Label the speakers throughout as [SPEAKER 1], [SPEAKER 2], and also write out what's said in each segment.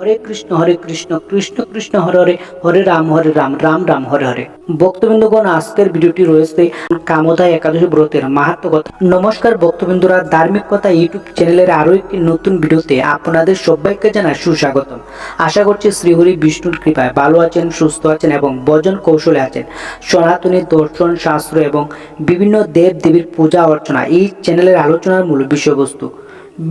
[SPEAKER 1] হরে কৃষ্ণ হরে কৃষ্ণ কৃষ্ণ কৃষ্ণ হরে হরে হরে রাম হরে রাম রাম রাম হরে হরে ভক্তবিন্দুগণ আজকের ভিডিওটি রয়েছে কামদা একাদশী ব্রতের মাহাত্ম কথা নমস্কার ভক্তবিন্দুরা ধার্মিক কথা ইউটিউব চ্যানেলের আরও একটি নতুন ভিডিওতে আপনাদের সবাইকে জানায় সুস্বাগতম আশা করছি শ্রীহরি বিষ্ণুর কৃপায় ভালো আছেন সুস্থ আছেন এবং বজন কৌশলে আছেন সনাতনী দর্শন শাস্ত্র এবং বিভিন্ন দেব দেবীর পূজা অর্চনা এই চ্যানেলের আলোচনার মূল বিষয়বস্তু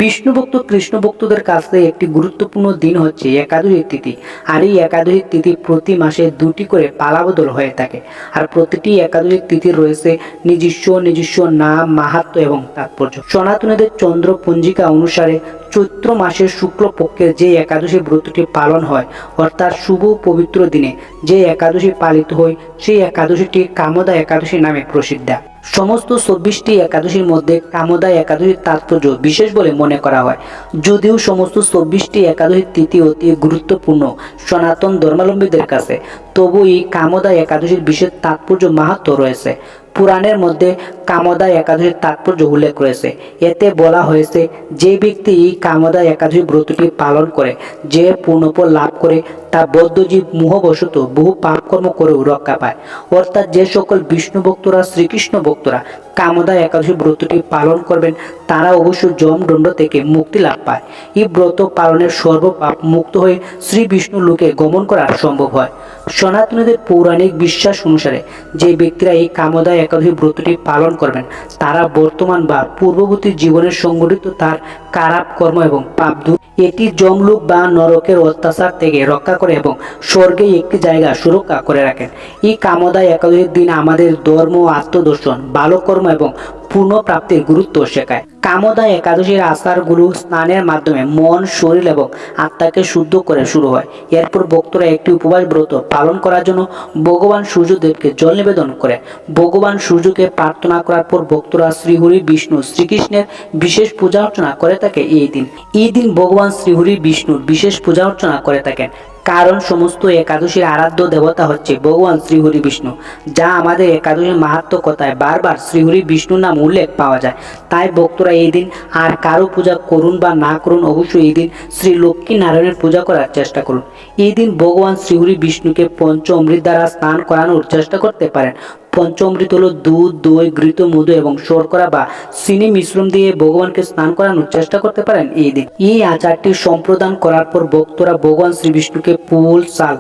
[SPEAKER 1] বিষ্ণুভক্ত কৃষ্ণভক্তদের কাছে একটি গুরুত্বপূর্ণ দিন হচ্ছে একাদশীর তিথি আর এই একাদশীর তিথি প্রতি মাসে দুটি করে পালাবদল হয়ে থাকে আর প্রতিটি একাদশীর তিথি রয়েছে নিজস্ব নিজস্ব নাম মাহাত্ম এবং তাৎপর্য সনাতনীদের চন্দ্র পঞ্জিকা অনুসারে চৈত্র মাসের শুক্লপক্ষের যে একাদশী ব্রতটি পালন হয় অর্থাৎ শুভ পবিত্র দিনে যে একাদশী পালিত হয় সেই একাদশীটি কামদা একাদশী নামে প্রসিদ্ধা সমস্ত চব্বিশটি একাদশীর মধ্যে কামদা একাদশীর তাৎপর্য বিশেষ বলে মনে করা হয় যদিও সমস্ত চব্বিশটি একাদশীর তিথি অতি গুরুত্বপূর্ণ সনাতন ধর্মাবলম্বীদের কাছে তবু এই কামদা একাদশীর বিশেষ তাৎপর্য মাহাত্ম রয়েছে পুরাণের মধ্যে কামদা একাদশীর তাৎপর্য উল্লেখ রয়েছে এতে বলা হয়েছে যে ব্যক্তি এই কামদা একাদশী ব্রতটি পালন করে যে পূর্ণফল লাভ করে তা বৌদ্ধজীব মোহবশত বহু পাপকর্ম করেও রক্ষা পায় অর্থাৎ যে সকল বিষ্ণু ভক্তরা শ্রীকৃষ্ণ ভক্তরা কামদা একাদশী ব্রতটি পালন করবেন তারা অবশ্য জমদণ্ড থেকে মুক্তি লাভ পায় এই ব্রত পালনের সর্বপাপ মুক্ত হয়ে শ্রী বিষ্ণু লোকে গমন করা সম্ভব হয় সনাতনীদের পৌরাণিক বিশ্বাস অনুসারে যে ব্যক্তিরা এই কামদা একাদশী ব্রতটি পালন করবেন তারা বর্তমান বা পূর্ববর্তী জীবনের সংগঠিত তার কারাপ কর্ম এবং পাপ দূর এটি জমলুক বা নরকের অত্যাচার থেকে রক্ষা করে এবং স্বর্গে একটি জায়গা সুরক্ষা করে রাখেন এই কামদা একাদশীর দিন আমাদের ধর্ম আত্মদর্শন ভালো কর্ম 卖崩。পূর্ণপ্রাপ্তির গুরুত্ব শেখায় কামদা একাদশীর গুরু স্নানের মাধ্যমে মন শরীর এবং আত্মাকে শুদ্ধ করে শুরু হয় এরপর ভক্তরা একটি উপবাস ব্রত পালন করার জন্য ভগবান সূর্যদেবকে জল নিবেদন করে ভগবান সূর্যকে প্রার্থনা করার পর ভক্তরা শ্রীহরি বিষ্ণু শ্রীকৃষ্ণের বিশেষ পূজা অর্চনা করে থাকে এই দিন এই দিন ভগবান শ্রীহরি বিষ্ণুর বিশেষ পূজা অর্চনা করে থাকেন কারণ সমস্ত একাদশীর আরাধ্য দেবতা হচ্ছে ভগবান শ্রীহরি বিষ্ণু যা আমাদের একাদশীর মাহাত্ম কথায় বারবার শ্রীহরি বিষ্ণু নাম উল্লেখ পাওয়া যায় তাই ভক্তরা এই দিন আর কারো পূজা করুন বা না করুন অবশ্যই এই দিন শ্রী লক্ষ্মী নারায়ণের পূজা করার চেষ্টা করুন এই দিন ভগবান শ্রীহরি বিষ্ণুকে পঞ্চ অমৃত দ্বারা স্নান করানোর চেষ্টা করতে পারেন পঞ্চমৃত হলো দুধ দই ঘৃত মধু এবং শর্করা বা চিনি মিশ্রণ দিয়ে ভগবানকে স্নান করানোর চেষ্টা করতে পারেন এই দিন এই আচারটি সম্প্রদান করার পর ভক্তরা ভগবান শ্রী বিষ্ণুকে ফুল চাল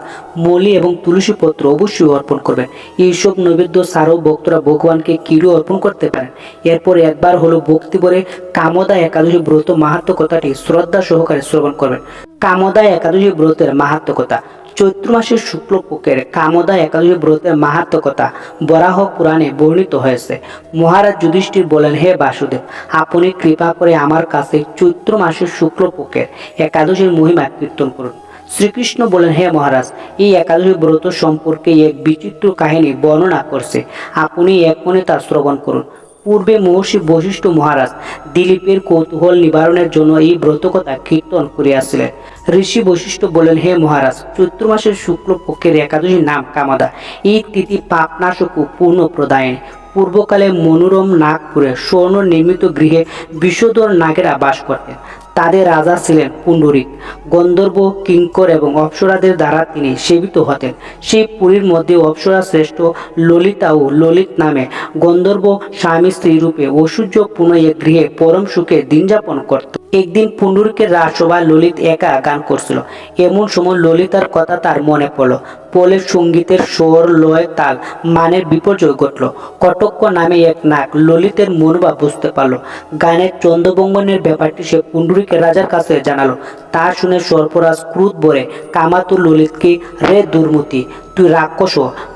[SPEAKER 1] মলি এবং তুলসী পত্র অবশ্যই অর্পণ করবেন এইসব নৈবেদ্য ছাড়াও ভক্তরা ভগবানকে কিরু অর্পণ করতে পারেন এরপর একবার হলো ভক্তি করে কামদা একাদশী ব্রত মাহাত্ম কথাটি শ্রদ্ধা সহকারে শ্রবণ করবেন কামদা একাদশী ব্রতের মাহাত্মকতা চৈত্র মাসের শুক্লপক্ষের কামদা একাদশী ব্রতের মাহাত্মকতা বরাহ পুরাণে বর্ণিত হয়েছে মহারাজ যুধিষ্ঠির বলেন হে বাসুদেব আপনি কৃপা করে আমার কাছে চৈত্র মাসের শুক্লপক্ষের একাদশীর মহিমা কীর্তন করুন শ্রীকৃষ্ণ বলেন হে মহারাজ এই একাদশী ব্রত সম্পর্কে এক বিচিত্র কাহিনী বর্ণনা করছে আপনি এক মনে তা শ্রবণ করুন পূর্বে মহর্ষি বশিষ্ঠ মহারাজ দিলীপের কৌতূহল নিবারণের জন্য এই ব্রতকথা কীর্তন করিয়াছিলেন ঋষি বশিষ্ঠ বলেন হে মহারাজ চৈত্র মাসের শুক্লপক্ষের পক্ষের একাদশী নাম কামাদা এই তিথি পাপনাশক পূর্ণ প্রদায়নী পূর্বকালে মনোরম নাগপুরে স্বর্ণ নির্মিত গৃহে বিষধর নাগেরা বাস করতেন তাদের রাজা ছিলেন পুণ্ডরিক গন্ধর্ব কিঙ্কর এবং অপ্সরাদের দ্বারা তিনি সেবিত হতেন সেই পুরীর মধ্যে অপ্সরা শ্রেষ্ঠ ললিতা ও ললিত নামে গন্ধর্ব স্বামী স্ত্রী রূপে ঐশ্বর্যপূর্ণ এক গৃহে পরম সুখে দিনযাপন করত একদিন পুণ্ডুরকে রাজসভায় ললিত একা গান করছিল এমন সময় ললিতার কথা তার মনে পড়ল পলে সঙ্গীতের স্বর লয় তাল মানের বিপর্যয় ঘটল কটক্য নামে এক নাক ললিতের মনোভাব বুঝতে পারল গানের চন্দ্রবঙ্গনের ব্যাপারটি সে পুণ্ডুরিকে রাজার কাছে জানালো তা শুনে সর্পরাজ ক্রুদ বলে কামাতুর ললিতকে রে দুর্মতি তুই রাক্ষস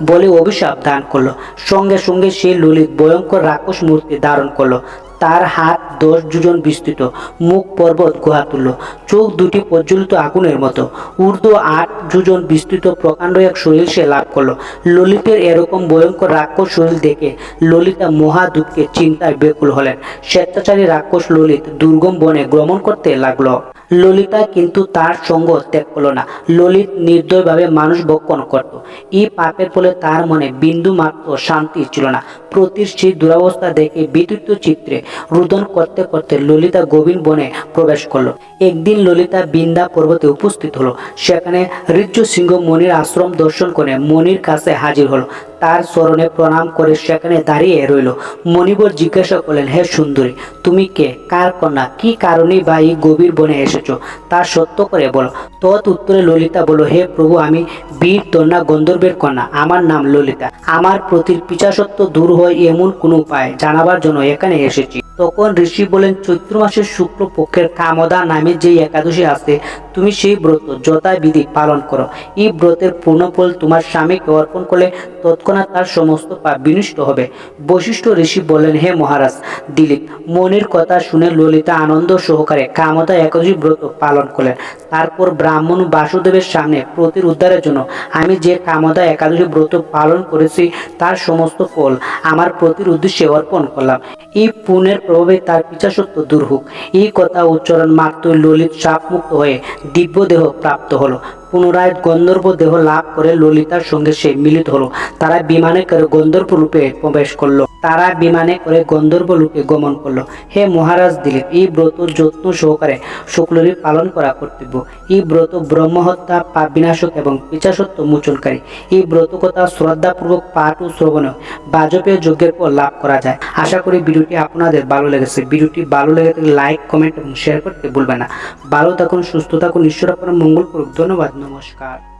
[SPEAKER 1] বলে অভিশাপ দান করলো সঙ্গে সঙ্গে সে ললিত ভয়ঙ্কর রাক্ষস মূর্তি ধারণ করলো তার হাত দশ দুজন বিস্তৃত মুখ পর্বত গুহা গুহাতুল্য চোখ দুটি প্রজ্বলিত আগুনের মতো উর্ধ্ব আট দুজন বিস্তৃত প্রকাণ্ড এক শরীর সে লাভ করলো ললিতের এরকম ভয়ঙ্কর রাক্ষস শরীর দেখে ললিতা মহা দুঃখে চিন্তায় বেকুল হলেন স্বেচ্ছাচারী রাক্ষস ললিত দুর্গম বনে গ্রমণ করতে লাগলো ললিতা কিন্তু তার সঙ্গ ত্যাগ করলো না ললিত নির্দয়ভাবে মানুষ বক্ষণ করত এই পাপের ফলে তার মনে বিন্দু মাত্র শান্তি ছিল না প্রতিষ্ঠিত সেই দুরাবস্থা দেখে বিদ্যুৎ চিত্রে রুদন করতে করতে ললিতা গোবিন বনে প্রবেশ করলো একদিন ললিতা বিন্দা পর্বতে উপস্থিত হলো সেখানে ঋজ্জু সিংহ মনির আশ্রম দর্শন করে মনির কাছে হাজির হলো তার স্মরণে প্রণাম করে সেখানে দাঁড়িয়ে রইল মণিবর জিজ্ঞাসা করলেন হে সুন্দরী তুমি কে কার কন্যা কি কারণে বা এই গভীর বনে এসেছ তা সত্য করে বলো তৎ উত্তরে ললিতা বলো হে প্রভু আমি বীর তন্যা গন্ধর্বের কন্যা আমার নাম ললিতা আমার প্রতি পিছাসত্ব দূর হয় এমন কোনো উপায় জানাবার জন্য এখানে এসেছি তখন ঋষি বলেন চৈত্র মাসের শুক্র পক্ষের কামদা নামে যে একাদশী আছে তুমি সেই ব্রত যথাবিধি পালন করো এই ব্রতের পূর্ণ ফল তোমার স্বামীকে অর্পণ করলে তৎক্ষণ তৎক্ষণাৎ তার সমস্ত পাপ বিনষ্ট হবে বশিষ্ঠ ঋষি বললেন হে মহারাজ দিলীপ মনির কথা শুনে ললিতা আনন্দ সহকারে কামতা একজি ব্রত পালন করলেন তারপর ব্রাহ্মণ বাসুদেবের সামনে প্রতির উদ্ধারের জন্য আমি যে কামতা একাদশী ব্রত পালন করেছি তার সমস্ত ফল আমার প্রতির উদ্দেশ্যে অর্পণ করলাম এই পুণের প্রভাবে তার পিছাসত্ব দূর হোক এই কথা উচ্চারণ মাত্র ললিত চাপমুক্ত হয়ে দিব্য দেহ প্রাপ্ত হলো পুনরায় গন্ধর্ব দেহ লাভ করে ললিতার সঙ্গে সে মিলিত হলো তারা বিমানে করে গন্ধর্ব রূপে প্রবেশ করলো তারা বিমানে করে গন্ধর্ব রূপে গমন করলো হে মহারাজ দিলীপ এই ব্রত যত্ন সহকারে শুক্লরী পালন করা কর্তব্য এই ব্রত ব্রহ্মহত্যা পাপ বিনাশক এবং পিছাসত্ব মোচনকারী এই ব্রত কথা শ্রদ্ধাপূর্বক পাঠ ও শ্রবণে বাজপেয় যজ্ঞের পর লাভ করা যায় আশা করি ভিডিওটি আপনাদের ভালো লেগেছে ভিডিওটি ভালো লেগে থাকলে লাইক কমেন্ট এবং শেয়ার করতে ভুলবেন না ভালো থাকুন সুস্থ থাকুন ঈশ্বর আপনার মঙ্গল করুক ধন্যবাদ নমস্কার